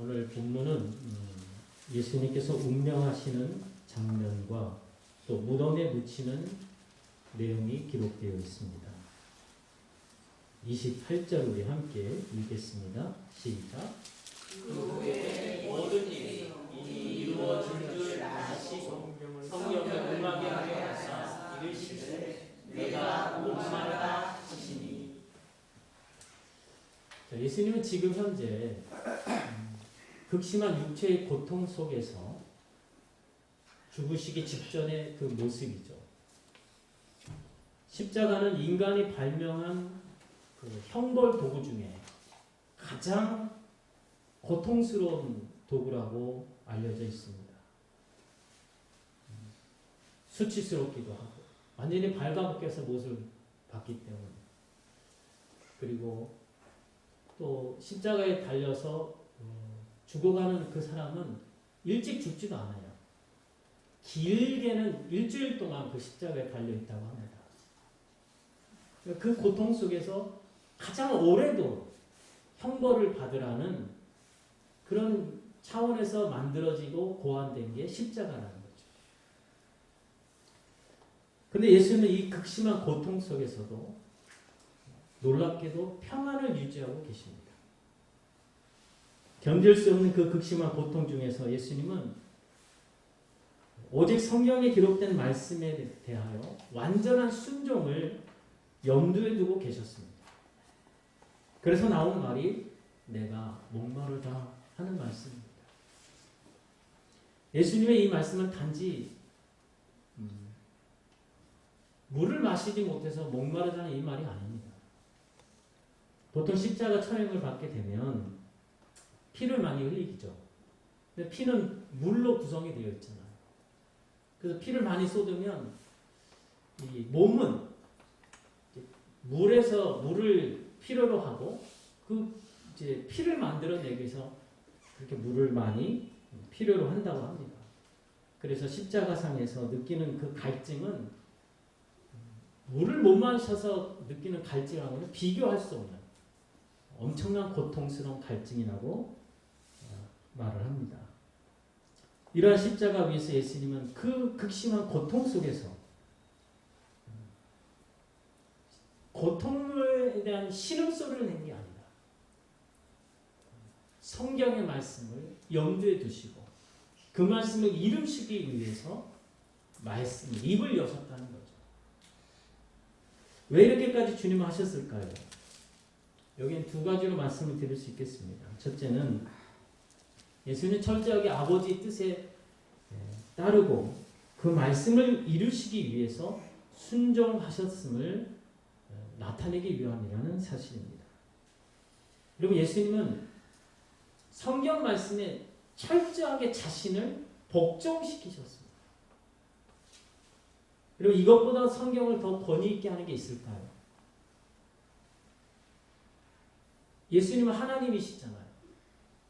오늘 본문은 음, 예수님께서 운명하시는 장면과 또 무덤에 묻히는 내용이 기록되어 있습니다. 28절 우리 함께 읽겠습니다. 시작. 그 후에 모든 일이 이미 이루어진 줄 아시고 성경을 음하게 하게 하사 이르시되 내가 목마르다 하시니 자, 예수님은 지금 현재 음, 극심한 육체의 고통 속에서 죽으시기 직전의 그 모습이죠. 십자가는 인간이 발명한 그 형벌 도구 중에 가장 고통스러운 도구라고 알려져 있습니다. 음, 수치스럽기도 하고 완전히 발가벗겨서 못을 받기 때문에 그리고 또 십자가에 달려서 어, 죽어가는 그 사람은 일찍 죽지도 않아요. 길게는 일주일 동안 그 십자가에 달려 있다고 합니다. 그 고통 속에서 가장 오래도 형벌을 받으라는 그런 차원에서 만들어지고 고안된 게 십자가라는 거죠. 근데 예수는 이 극심한 고통 속에서도 놀랍게도 평안을 유지하고 계십니다. 견딜 수 없는 그 극심한 고통 중에서 예수님은 오직 성경에 기록된 말씀에 대하여 완전한 순종을 염두에 두고 계셨습니다. 그래서 나온 말이 내가 목마르다 하는 말씀입니다. 예수님의 이 말씀은 단지 음, 물을 마시지 못해서 목마르다는 이 말이 아닙니다. 보통 십자가 천행을 받게 되면 피를 많이 흘리죠. 근데 피는 물로 구성이 되어 있잖아요. 그래서 피를 많이 쏟으면 이 몸은 물에서 물을 필요로 하고 그 이제 피를 만들어내기 위해서 그렇게 물을 많이 필요로 한다고 합니다. 그래서 십자가상에서 느끼는 그 갈증은 물을 못 마셔서 느끼는 갈증하고는 비교할 수 없는 엄청난 고통스러운 갈증이라고 어, 말을 합니다. 이러한 십자가 위에서 예수님은 그 극심한 고통 속에서 고통에 대한 신음소리를 낸 게 아니다. 성경의 말씀을 염두에 두시고 그 말씀을 이루시기 위해서 말씀, 입을 여셨다는 거죠. 왜 이렇게까지 주님 하셨을까요? 여기는 두 가지로 말씀을 드릴 수 있겠습니다. 첫째는 예수님 철저하게 아버지 뜻에 따르고 그 말씀을 이루시기 위해서 순종하셨음을 나타내기 위함이라는 사실입니다. 그리고 예수님은 성경 말씀에 철저하게 자신을 복종시키셨습니다. 그리고 이것보다 성경을 더 권위 있게 하는 게 있을까요? 예수님은 하나님이시잖아요.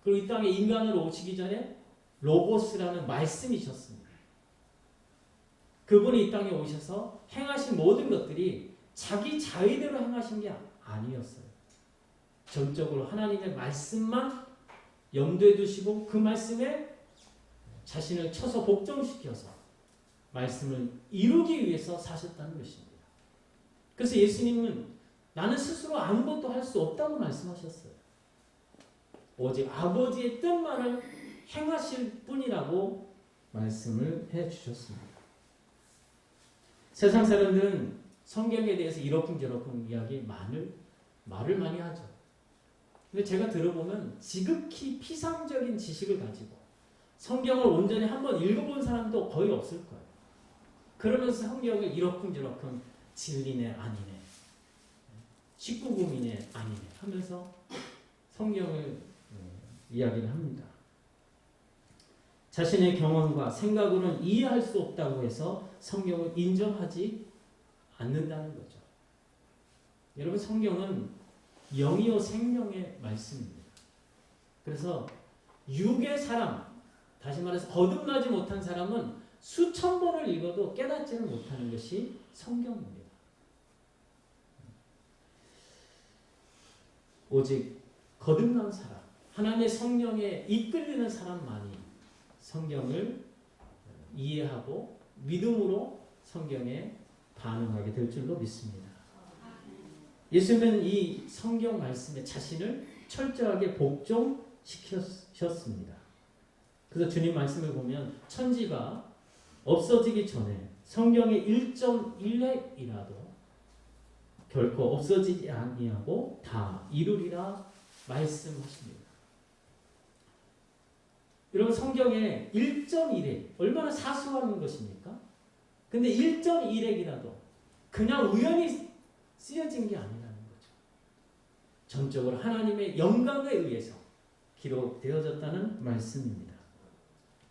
그리고 이 땅에 인간으로 오시기 전에 로고스라는 말씀이셨습니다. 그분이 이 땅에 오셔서 행하신 모든 것들이 자기 자의대로 행하신 게 아니었어요. 전적으로 하나님의 말씀만 염두에 두시고 그 말씀에 자신을 쳐서 복종시켜서 말씀을 이루기 위해서 사셨다는 것입니다. 그래서 예수님은 나는 스스로 아무것도 할 수 없다고 말씀하셨어요. 오직 아버지의 뜻만을 행하실 뿐이라고 말씀을 해 주셨습니다. 세상 사람들은 성경에 대해서 이러쿵저러쿵 이야기 많을 말을 많이 하죠. 근데 제가 들어보면 지극히 피상적인 지식을 가지고 성경을 온전히 한번 읽어본 사람도 거의 없을 거예요. 그러면서 성경을 이러쿵저러쿵 진리네 아니네 19금이네 아니네 하면서 성경을 이야기를 합니다. 자신의 경험과 생각으로는 이해할 수 없다고 해서 성경을 인정하지 않는다는 거죠. 여러분 성경은 영이요 생명의 말씀입니다. 그래서 육의 사람, 다시 말해서 거듭나지 못한 사람은 수천 번을 읽어도 깨닫지를 못하는 것이 성경입니다. 오직 거듭난 사람, 하나님의 성령에 이끌리는 사람만이 성경을 이해하고 믿음으로 성경에 반응하게 될 줄로 믿습니다. 예수님은 이 성경 말씀에 자신을 철저하게 복종시켰습니다. 그래서 주님 말씀을 보면 천지가 없어지기 전에 성경의 1.1획이라도 결코 없어지지 아니하고 다 이루리라 말씀하십니다. 여러분 성경에 1.1획 얼마나 사소한 것입니까? 근데 1.1획이라도 그냥 우연히 쓰여진 게 아니라는 거죠. 전적으로 하나님의 영광에 의해서 기록되어졌다는 말씀입니다.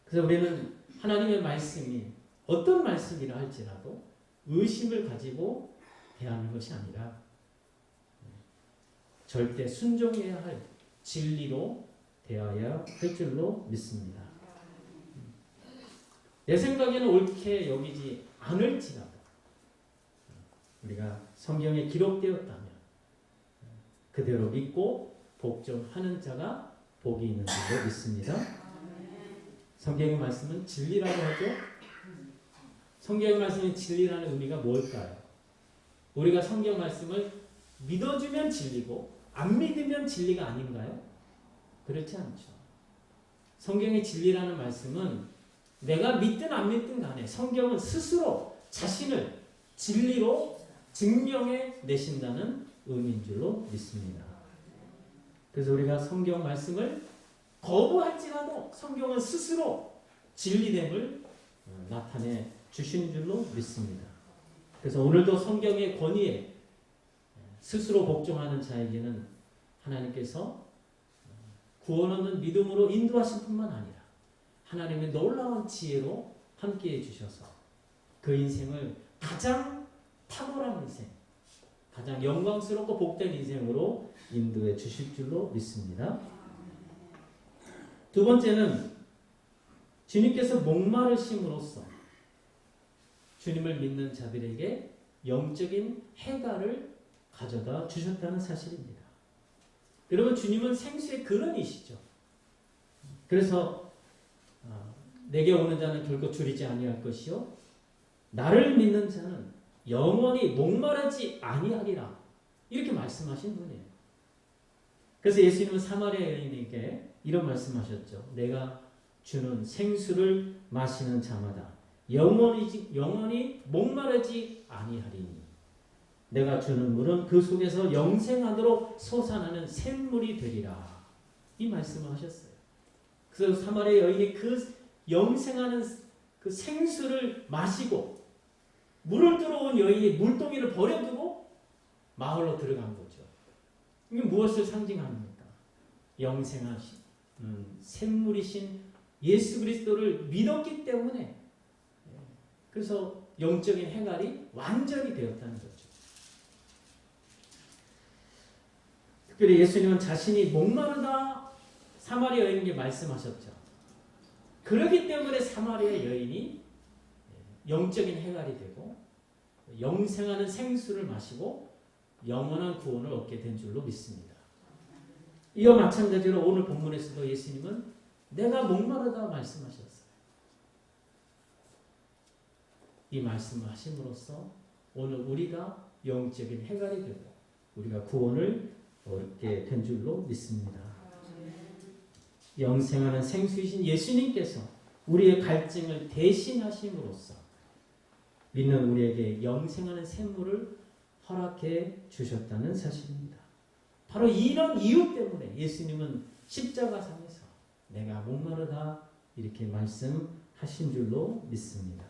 그래서 우리는 하나님의 말씀이 어떤 말씀이라 할지라도 의심을 가지고 대하는 것이 아니라 절대 순종해야 할 진리로 대하여야 할 줄로 믿습니다. 내 생각에는 옳게 여기지 않을지라도 우리가 성경에 기록되었다면 그대로 믿고 복종하는 자가 복이 있는 줄로 믿습니다. 성경의 말씀은 진리라고 하죠. 성경의 말씀이 진리라는 의미가 뭘까요? 우리가 성경 말씀을 믿어주면 진리고 안 믿으면 진리가 아닌가요? 그렇지 않죠. 성경의 진리라는 말씀은 내가 믿든 안 믿든 간에 성경은 스스로 자신을 진리로 증명해 내신다는 의미인 줄로 믿습니다. 그래서 우리가 성경 말씀을 거부할지라도 성경은 스스로 진리됨을 어, 나타내 주시는 줄로 믿습니다. 그래서 오늘도 성경의 권위에 스스로 복종하는 자에게는 하나님께서 구원 얻는 믿음으로 인도하실 뿐만 아니라 하나님의 놀라운 지혜로 함께해 주셔서 그 인생을 가장 탁월한 인생, 가장 영광스럽고 복된 인생으로 인도해 주실 줄로 믿습니다. 두 번째는 주님께서 목마르심으로써 주님을 믿는 자들에게 영적인 해가를 가져다 주셨다는 사실입니다. 여러분 주님은 생수의 근원이시죠. 그래서 어, 내게 오는 자는 결코 줄이지 아니할 것이요 나를 믿는 자는 영원히 목마르지 아니하리라 이렇게 말씀하신 분이에요. 그래서 예수님은 사마리아 여인에게 이런 말씀하셨죠. 내가 주는 생수를 마시는 자마다 영원히 영원히 목마르지 아니하리니 내가 주는 물은 그 속에서 영생하도록 솟아나는 샘물이 되리라. 이 말씀을 하셨어요. 그래서 사마리아 여인이 그 영생하는 그 생수를 마시고 물을 들어온 여인이 물동이를 버려두고 마을로 들어간 거죠. 이게 무엇을 상징합니까? 영생하신 음, 샘물이신 예수 그리스도를 믿었기 때문에 그래서 영적인 행활이 완전히 되었다는 거죠. 특별히 예수님은 자신이 목마르다 사마리아 여인에게 말씀하셨죠. 그렇기 때문에 사마리아 여인이 영적인 해갈이 되고 영생하는 생수를 마시고 영원한 구원을 얻게 된 줄로 믿습니다. 이와 마찬가지로 오늘 본문에서도 예수님은 내가 목마르다 말씀하셨어요. 이 말씀을 하심으로써 오늘 우리가 영적인 해갈이 되고 우리가 구원을 얻게 된 줄로 믿습니다. 영생하는 생수이신 예수님께서 우리의 갈증을 대신하심으로써 믿는 우리에게 영생하는 샘물을 허락해 주셨다는 사실입니다. 바로 이런 이유 때문에 예수님은 십자가상에서 내가 목마르다 이렇게 말씀하신 줄로 믿습니다.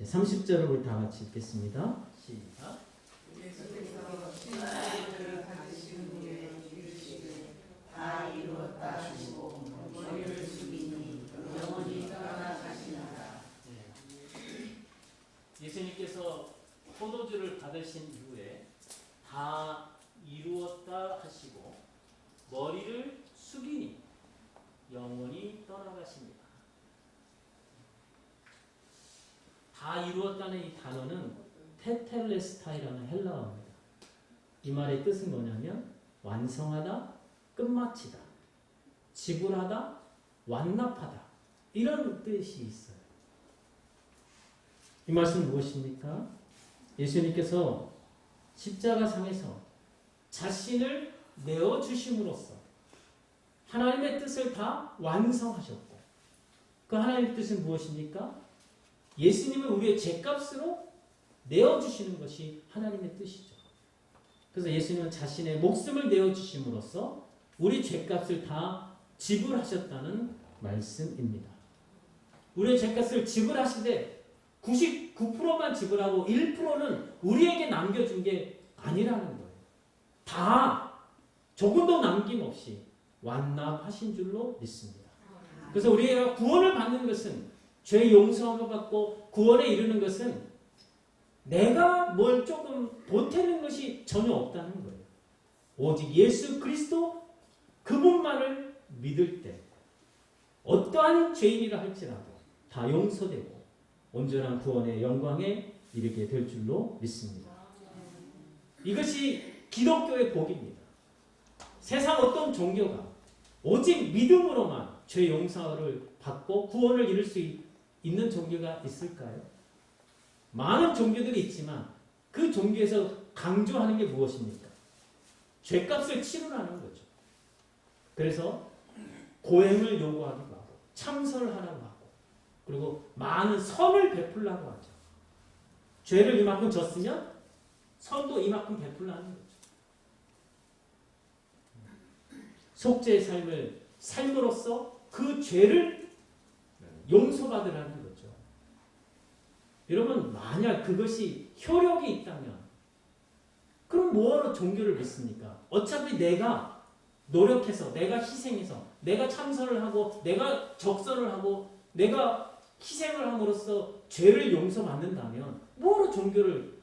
30절을 우리 다 같이 읽겠습니다. 시작. 예수께서 십자가를 가지신 후에 이르시되 다 이루었다 하시고 머리를 숙이니 영원히 떠나가시나라 예수님께서 포도주를 받으신 이후에 다 이루었다 하시고 머리를 숙이니 영원히 떠나가십니다. 다 이루었다는 이 단어는 테텔레스타이라는 헬라어입니다. 이 말의 뜻은 뭐냐면 완성하다, 끝마치다, 지불하다, 완납하다 이런 뜻이 있어요. 이 말씀 무엇입니까? 예수님께서 십자가 상에서 자신을 내어 주심으로써 하나님의 뜻을 다 완성하셨고 그 하나님의 뜻은 무엇입니까? 예수님을 우리의 죄값으로 내어 주시는 것이 하나님의 뜻이죠. 그래서 예수님은 자신의 목숨을 내어 주심으로써 우리 죄값을 다 지불하셨다는 말씀입니다. 우리의 죄값을 지불하시되 99%만 지불하고 1%는 우리에게 남겨준 게 아니라는 거예요. 다 조금도 남김없이 완납하신 줄로 믿습니다. 그래서 우리가 구원을 받는 것은 죄 용서함을 받고 구원에 이르는 것은 내가 뭘 조금 보태는 것이 전혀 없다는 거예요. 오직 예수 그리스도 그분만을 믿을 때 어떠한 죄인이라 할지라도 다 용서되고 온전한 구원의 영광에 이르게 될 줄로 믿습니다. 이것이 기독교의 복입니다. 세상 어떤 종교가 오직 믿음으로만 죄 용서를 받고 구원을 이룰 수 있- 있는 종교가 있을까요? 많은 종교들이 있지만 그 종교에서 강조하는 게 무엇입니까? 죄값을 치르라는 거죠. 그래서 고행을 요구하기도 하고 참선을 하라고 하고 그리고 많은 선을 베풀라고 하죠. 죄를 이만큼 졌으면 선도 이만큼 베풀라는 거죠. 속죄의 삶을 삶으로써 그 죄를 용서받으라는 거죠. 여러분 만약 그것이 효력이 있다면 그럼 뭐하러 종교를 믿습니까? 어차피 내가 노력해서 내가 희생해서 내가 참선을 하고 내가 적선을 하고 내가 희생을 함으로써 죄를 용서받는다면 뭐하러 종교를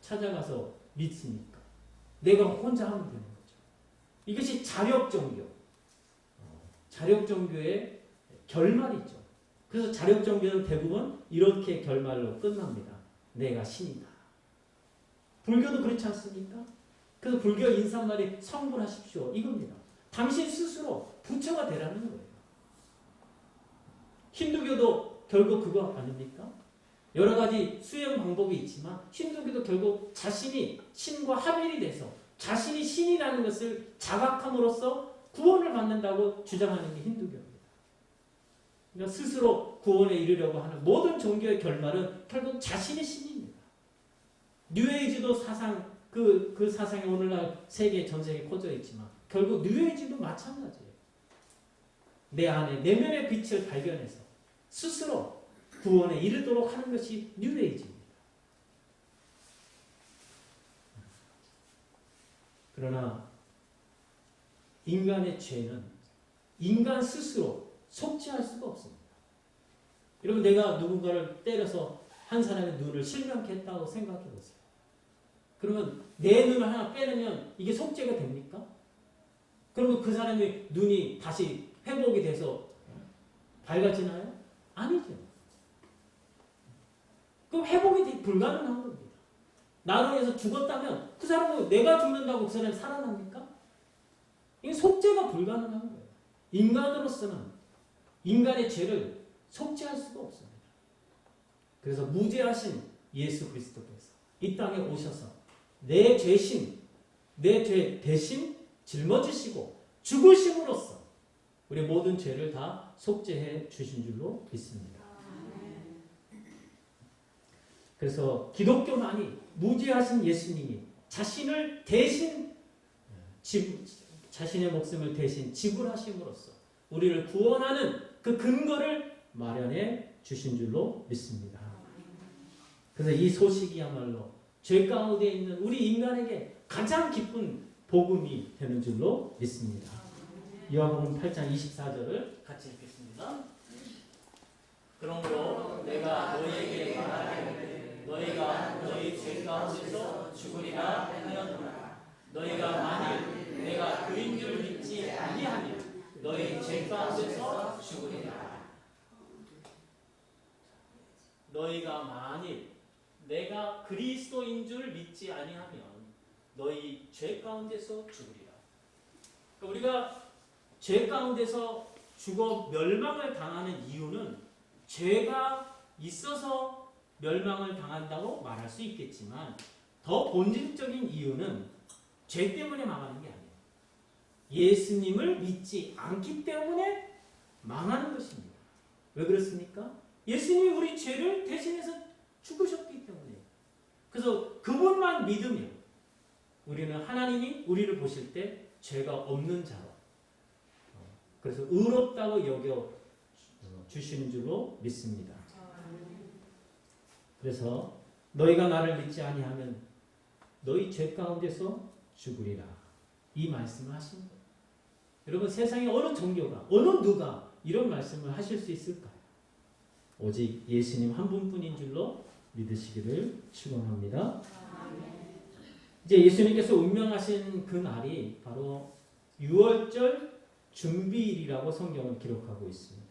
찾아가서 믿습니까? 내가 혼자 하면 되는 거죠. 이것이 자력 종교. 자력 종교의 결말이죠. 그래서 자력 종교는 대부분 이렇게 결말로 끝납니다. 내가 신이다. 불교도 그렇지 않습니까? 그래서 불교 인사말이 성불하십시오. 이겁니다. 당신 스스로 부처가 되라는 거예요. 힌두교도 결국 그거 아닙니까? 여러 가지 수행 방법이 있지만 힌두교도 결국 자신이 신과 합일이 돼서 자신이 신이라는 것을 자각함으로써 구원을 받는다고 주장하는 게 힌두교입니다. 그러니까 스스로 구원에 이르려고 하는 모든 종교의 결말은 결국 자신이 신입니다. 뉴에이지도 사상 그, 그 사상이 오늘날 세계 전 세계에 퍼져 있지만 결국 뉴에이지도 마찬가지예요. 내 안에 내면의 빛을 발견해서 스스로 구원에 이르도록 하는 것이 뉴에이지입니다. 그러나 인간의 죄는 인간 스스로 속죄할 수가 없습니다. 여러분 내가 누군가를 때려서 한 사람의 눈을 실명케 했다고 생각해 보세요. 그러면 내 눈을 하나 빼내면 이게 속죄가 됩니까? 그러면 그 사람의 눈이 다시 회복이 돼서 밝아지나요? 아니죠. 그럼 회복이 불가능한 겁니다. 나로 해서 죽었다면 그 사람은 내가 죽는다고 그 사람이 살아납니까? 이게 속죄가 불가능한 거예요. 인간으로서는 인간의 죄를 속죄할 수가 없습니다. 그래서 무죄하신 예수 그리스도께서 이 땅에 오셔서 내 죄신, 내죄 대신 짊어지시고 죽으심으로써 우리 모든 죄를 다 속죄해 주신 줄로 믿습니다. 그래서 기독교만이 무죄하신 예수님이 자신을 대신 지, 자신의 목숨을 대신 지불하심으로써 우리를 구원하는 그 근거를 마련해 주신 줄로 믿습니다. 그래서 이 소식이야말로 죄 가운데 있는 우리 인간에게 가장 기쁜 복음이 되는 줄로 믿습니다. 요한복음 8장 24절을 같이 읽겠습니다. 그러므로 내가 너희에게 말하되 너희가 너희 죄 가운데서 죽으리라 하였노라 너희가 만일 내가 그인 줄 믿지 아니하면 너희 죄 가운데서 죽으리라 너희가 만일 내가 그리스도인 줄 믿지 아니하면 너희 죄 가운데서 죽으리라 그러니까 우리가 죄 가운데서 죽어 멸망을 당하는 이유는 죄가 있어서 멸망을 당한다고 말할 수 있겠지만 더 본질적인 이유는 죄 때문에 망하는 게 아니에요. 예수님을 믿지 않기 때문에 망하는 것입니다. 왜 그렇습니까? 예수님이 우리 죄를 대신해서 때문에. 그래서 그분만 믿으면 우리는 하나님이 우리를 보실 때 죄가 없는 자로 어, 그래서 의롭다고 여겨 어, 주시는 줄로 믿습니다. 그래서 너희가 나를 믿지 아니하면 너희 죄 가운데서 죽으리라. 이 말씀을 하신 거예요. 여러분 세상에 어느 종교가 어느 누가 이런 말씀을 하실 수 있을까요? 오직 예수님 한 분뿐인 줄로 믿으시기를 축원합니다. 이제 예수님께서 운명하신 그 날이 바로 6월절 준비일이라고 성경은 기록하고 있습니다.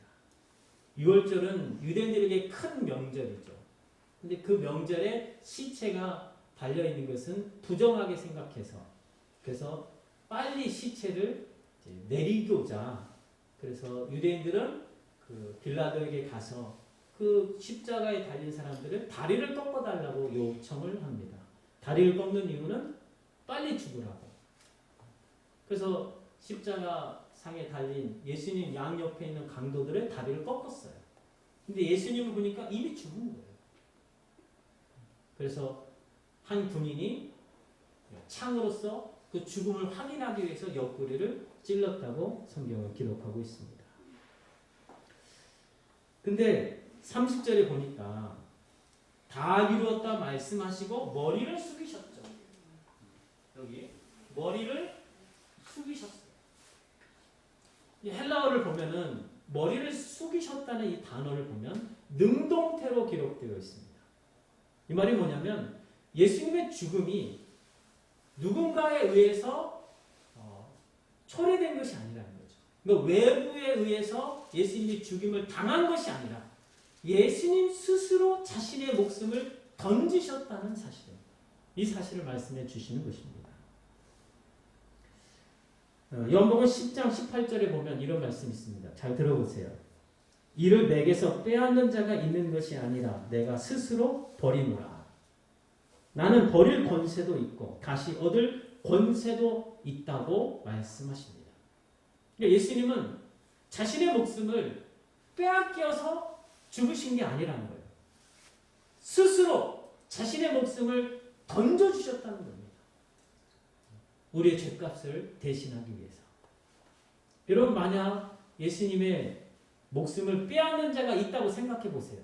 6월절은 유대인들에게 큰 명절이죠. 근데 그 명절에 시체가 달려 있는 것은 부정하게 생각해서 그래서 빨리 시체를 내리고자 그래서 유대인들은 그 빌라도에게 가서 그 십자가에 달린 사람들을 다리를 꺾어 달라고 요청을 합니다. 다리를 꺾는 이유는 빨리 죽으라고. 그래서 십자가 상에 달린 예수님 양 옆에 있는 강도들의 다리를 꺾었어요. 근데 예수님을 보니까 이미 죽은 거예요. 그래서 한 군인이 창으로서 그 죽음을 확인하기 위해서 옆구리를 찔렀다고 성경은 기록하고 있습니다. 근데 30절에 보니까 다 이루었다 말씀하시고 머리를 숙이셨죠. 여기 머리를 숙이셨어요. 이 헬라어를 보면은 머리를 숙이셨다는 이 단어를 보면 능동태로 기록되어 있습니다. 이 말이 뭐냐면 예수님의 죽음이 누군가에 의해서 어, 초래된 것이 아니라는 거죠. 그러니까 외부에 의해서 예수님이 죽임을 당한 것이 아니라 예수님 스스로 자신의 목숨을 던지셨다는 사실입니다. 이 사실을 말씀해 주시는 것입니다. 어, 연복은 10장 18절에 보면 이런 말씀이 있습니다. 잘 들어보세요. 이를 내게서 빼앗는 자가 있는 것이 아니라 내가 스스로 버리노라. 나는 버릴 권세도 있고 다시 얻을 권세도 있다고 말씀하십니다. 그러니까 예수님은 자신의 목숨을 빼앗겨서 죽으신 게 아니라는 거예요. 스스로 자신의 목숨을 던져주셨다는 겁니다. 우리의 죄값을 대신하기 위해서. 여러분, 만약 예수님의 목숨을 빼앗는 자가 있다고 생각해 보세요.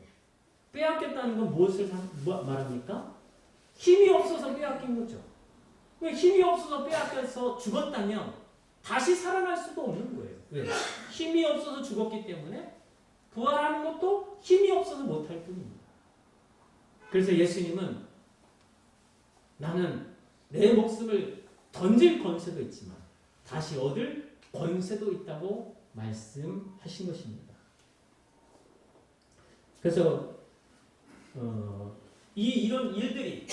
빼앗겼다는 건 무엇을 뭐 말합니까? 힘이 없어서 빼앗긴 거죠. 왜 힘이 없어서 빼앗겨서 죽었다면 다시 살아날 수도 없는 거예요. 왜? 힘이 없어서 죽었기 때문에 부활하는 것도 힘이 없어서 못할 뿐입니다. 그래서 예수님은 나는 내 목숨을 던질 권세도 있지만 다시 얻을 권세도 있다고 말씀하신 것입니다. 그래서 어, 이 이런 일들이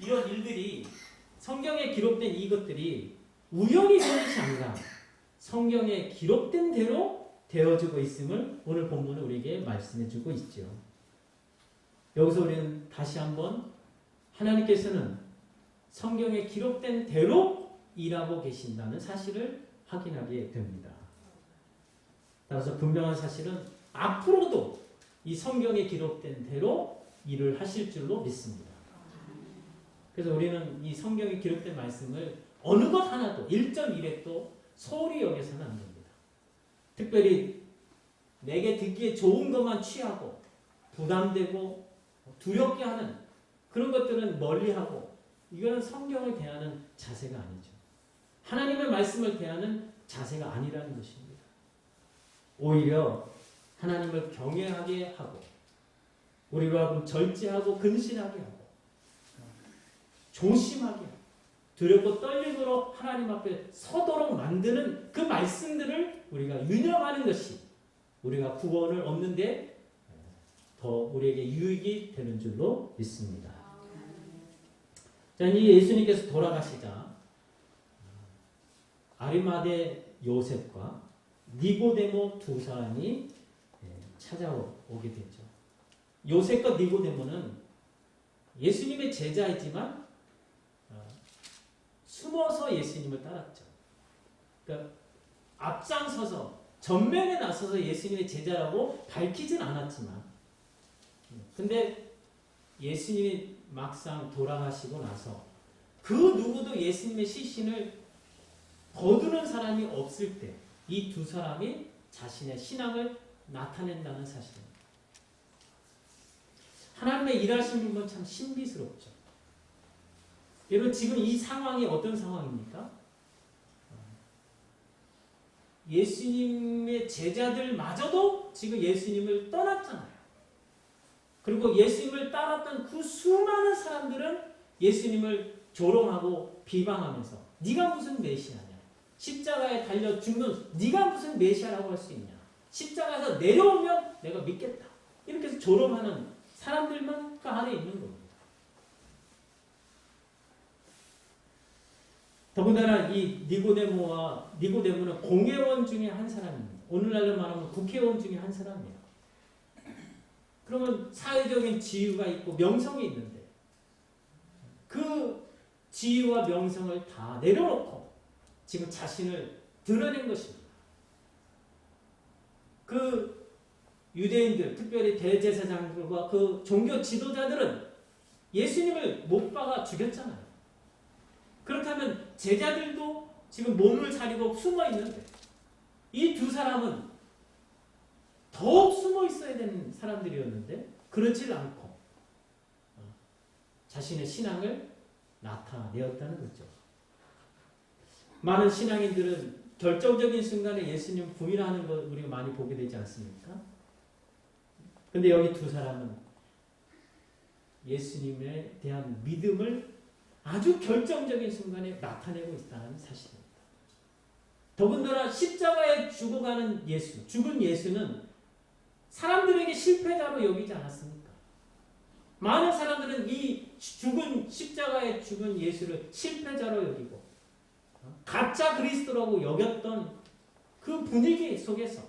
이런 일들이 성경에 기록된 이것들이 우연히 된 것이 아니라 성경에 기록된 대로 되어지고 있음을 오늘 본문은 우리에게 말씀해주고 있죠. 여기서 우리는 다시 한번 하나님께서는 성경에 기록된 대로 일하고 계신다는 사실을 확인하게 됩니다. 따라서 분명한 사실은 앞으로도 이 성경에 기록된 대로 일을 하실 줄로 믿습니다. 그래서 우리는 이 성경에 기록된 말씀을 어느 것 하나도 1.1획도 소홀히 여겨서는 안 됩니다. 특별히 내게 듣기에 좋은 것만 취하고 부담되고 두렵게 하는 그런 것들은 멀리하고 이거는 성경을 대하는 자세가 아니죠. 하나님의 말씀을 대하는 자세가 아니라는 것입니다. 오히려 하나님을 경외하게 하고 우리와 절제하고 근신하게 하고 조심하게 두렵고 떨림으로 하나님 앞에 서도록 만드는 그 말씀들을 우리가 유념하는 것이 우리가 구원을 얻는데 더 우리에게 유익이 되는 줄로 믿습니다. 자, 이 예수님께서 돌아가시자 아리마대 요셉과 니고데모 두 사람이 예, 찾아오게 되죠. 요셉과 니고데모는 예수님의 제자이지만 어, 숨어서 예수님을 따랐죠. 그러니까 앞장서서 전면에 나서서 예수님의 제자라고 밝히진 않았지만 근데 예수님이 막상 돌아가시고 나서 그 누구도 예수님의 시신을 거두는 사람이 없을 때 이 두 사람이 자신의 신앙을 나타낸다는 사실입니다. 하나님의 일하시는 건 참 신비스럽죠. 여러분 지금 이 상황이 어떤 상황입니까? 예수님의 제자들마저도 지금 예수님을 떠났잖아요. 그리고 예수님을 따랐던 그 수많은 사람들은 예수님을 조롱하고 비방하면서 네가 무슨 메시아냐? 십자가에 달려 죽는 네가 무슨 메시아라고 할 수 있냐? 십자가에서 내려오면 내가 믿겠다. 이렇게 해서 조롱하는 사람들만 그 안에 있는 겁니다. 더군다나 이 니고데모와 니고데모는 공회원 중에 한 사람입니다. 오늘날로 말하면 국회의원 중에 한 사람이에요. 그러면 사회적인 지위가 있고 명성이 있는데 그 지위와 명성을 다 내려놓고 지금 자신을 드러낸 것입니다. 그 유대인들, 특별히 대제사장들과 그 종교 지도자들은 예수님을 못 박아 죽였잖아요. 그렇다면 제자들도 지금 몸을 사리고 숨어 있는데 이 두 사람은 더욱 숨어 있어야 되는 사람들이었는데 그렇지 않고 어, 자신의 신앙을 나타내었다는 거죠. 많은 신앙인들은 결정적인 순간에 예수님 부인하는 걸 우리가 많이 보게 되지 않습니까? 근데 여기 두 사람은 예수님에 대한 믿음을 아주 결정적인 순간에 나타내고 있다는 사실입니다. 더군다나 십자가에 죽어가는 예수, 죽은 예수는 사람들에게 실패자로 여기지 않았습니까? 많은 사람들은 이 죽은 십자가에 죽은 예수를 실패자로 여기고 가짜 그리스도라고 여겼던 그 분위기 속에서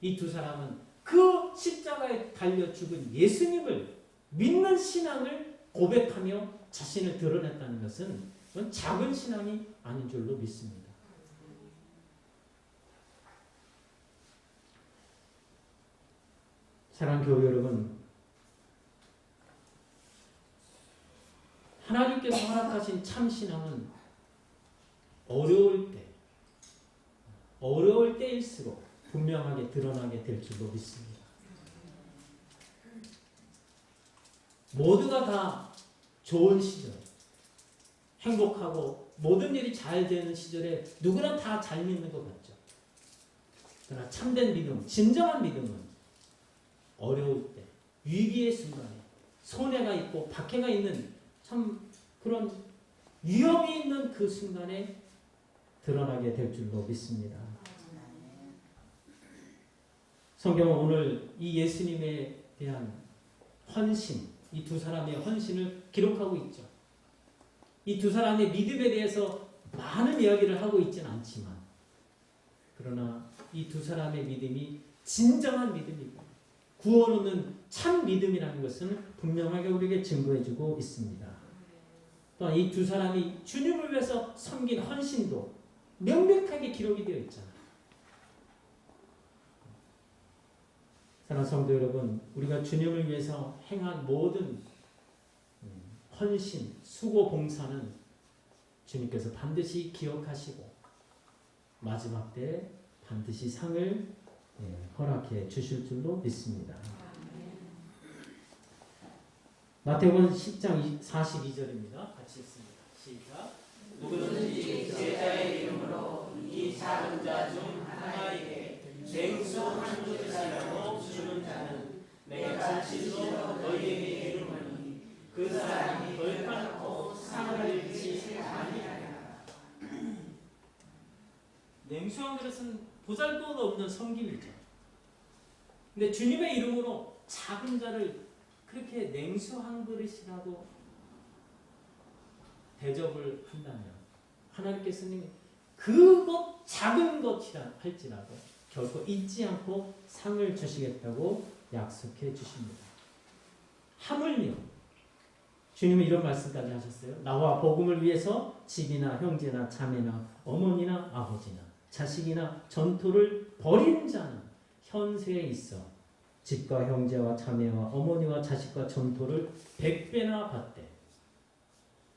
이 두 사람은 그 십자가에 달려 죽은 예수님을 믿는 신앙을 고백하며 자신을 드러냈다는 것은 작은 신앙이 아닌 줄로 믿습니다. 사랑하는 교회 여러분, 하나님께서 허락하신 참 신앙은 어려울 때, 어려울 때일수록 분명하게 드러나게 될 줄로 믿습니다. 모두가 다 좋은 시절, 행복하고 모든 일이 잘 되는 시절에 누구나 다 잘 믿는 것 같죠. 그러나 참된 믿음, 진정한 믿음은 어려울 때, 위기의 순간에 손해가 있고 박해가 있는 참 그런 위험이 있는 그 순간에 드러나게 될 줄로 믿습니다. 성경은 오늘 이 예수님에 대한 헌신, 이 두 사람의 헌신을 기록하고 있죠. 이 두 사람의 믿음에 대해서 많은 이야기를 하고 있지는 않지만, 그러나 이 두 사람의 믿음이 진정한 믿음이고, 구원 얻는 참 믿음이라는 것은 분명하게 우리에게 증거해주고 있습니다. 또한 이 두 사람이 주님을 위해서 섬긴 헌신도 명백하게 기록이 되어 있잖아요. 사랑하는 성도 여러분, 우리가 주님을 위해서 행한 모든 헌신, 수고, 봉사는 주님께서 반드시 기억하시고 마지막 때 반드시 상을 예, 허락해 주실 줄로 믿습니다. 마태복음 10장 42절입니다. 같이 읽습니다. 시작. 누구든지 제자의 이름으로 이 작은 자 중 하나에게 냉수 한 자는 내가 진실로 너희에게 이르노니 그 사람이 벌받고 상을 잃지 아니하리라. 냉수 한 그릇은 보잘것 없는 섬김이죠. 근데 주님의 이름으로 작은 자를 그렇게 냉수 한 그릇이라도 대접을 한다면 하나님께서는 그것 작은 것이라 할지라도 결코 잊지 않고 상을 주시겠다고 약속해 주십니다. 하물며 주님은 이런 말씀까지 하셨어요. 나와 복음을 위해서 집이나 형제나 자매나 어머니나 아버지나 자식이나 전토를 버리는 자는 현세에 있어 집과 형제와 자매와 어머니와 자식과 전토를 백배나 받되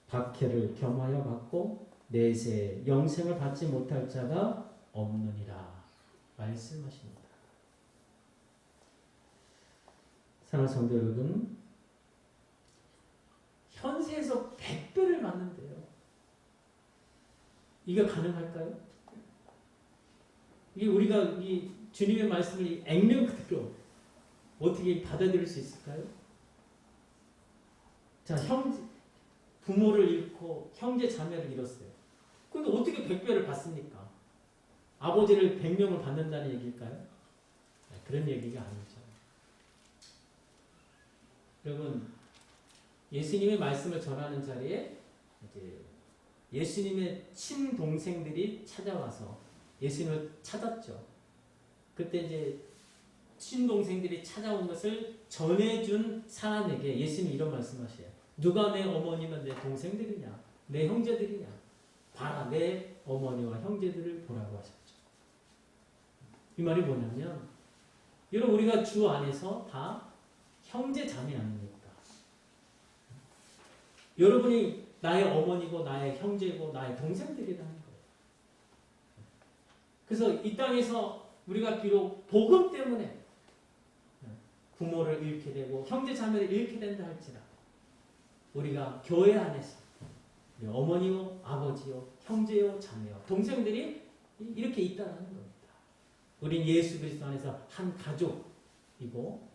박해를 겸하여 받고 내세 영생을 받지 못할 자가 없느니라 말씀하십니다. 사랑하는 성도 여러분, 현세에서 100배를 받는데요. 이게 가능할까요? 이게 우리가 이 주님의 말씀을 액면 그대로 어떻게 받아들일 수 있을까요? 자, 형 부모를 잃고 형제 자매를 잃었어요. 근데 어떻게 100배를 받습니까? 아버지를 100명을 받는다는 얘기일까요? 네, 그런 얘기가 아니죠. 여러분, 예수님의 말씀을 전하는 자리에 이제 예수님의 친동생들이 찾아와서 예수님을 찾았죠. 그때 이제 친동생들이 찾아온 것을 전해준 사람에게 예수님이 이런 말씀하셔요. 누가 내 어머니면 내 동생들이냐? 내 형제들이냐? 봐라, 내 어머니와 형제들을 보라고 하셨죠. 이 말이 뭐냐면, 여러분, 우리가 주 안에서 다 형제 자매 아닙니까? 여러분이 나의 어머니고, 나의 형제고, 나의 동생들이라는 거예요. 그래서 이 땅에서 우리가 비록 복음 때문에 부모를 잃게 되고, 형제 자매를 잃게 된다 할지라, 우리가 교회 안에서 어머니요, 아버지요, 형제요, 자매요, 동생들이 이렇게 있다는 겁니다. 우린 예수 그리스도 안에서 한 가족이고 어,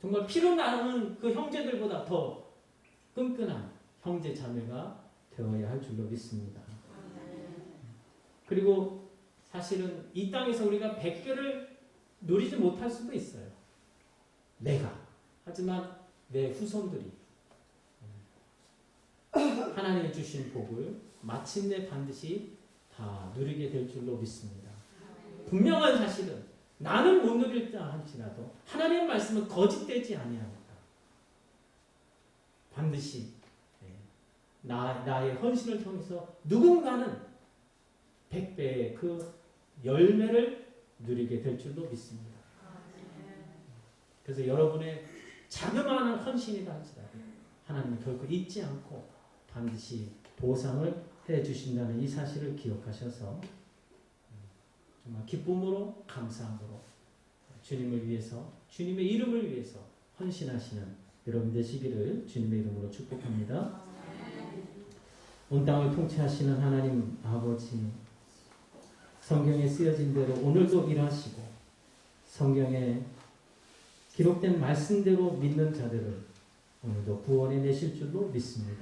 정말 피로 나누는 그 형제들보다 더 끈끈한 형제 자매가 되어야 할 줄로 믿습니다. 그리고 사실은 이 땅에서 우리가 백배를 누리지 못할 수도 있어요. 내가 하지만 내 후손들이 하나님이 주신 복을 마침내 반드시 다 누리게 될 줄로 믿습니다. 분명한 사실은 나는 못 누릴다 할지라도 하나님의 말씀은 거짓되지 아니합니다. 반드시 네, 나, 나의 헌신을 통해서 누군가는 백배의 그 열매를 누리게 될 줄로 믿습니다. 그래서 여러분의 자그마한 헌신이다 할지라도 하나님은 결코 잊지 않고 반드시 보상을 해 주신다는 이 사실을 기억하셔서 정말 기쁨으로 감사함으로 주님을 위해서 주님의 이름을 위해서 헌신하시는 여러분 되시기를 주님의 이름으로 축복합니다. 온 땅을 통치하시는 하나님 아버지 성경에 쓰여진 대로 오늘도 일하시고 성경에 기록된 말씀대로 믿는 자들을 오늘도 구원해 내실 줄로 믿습니다.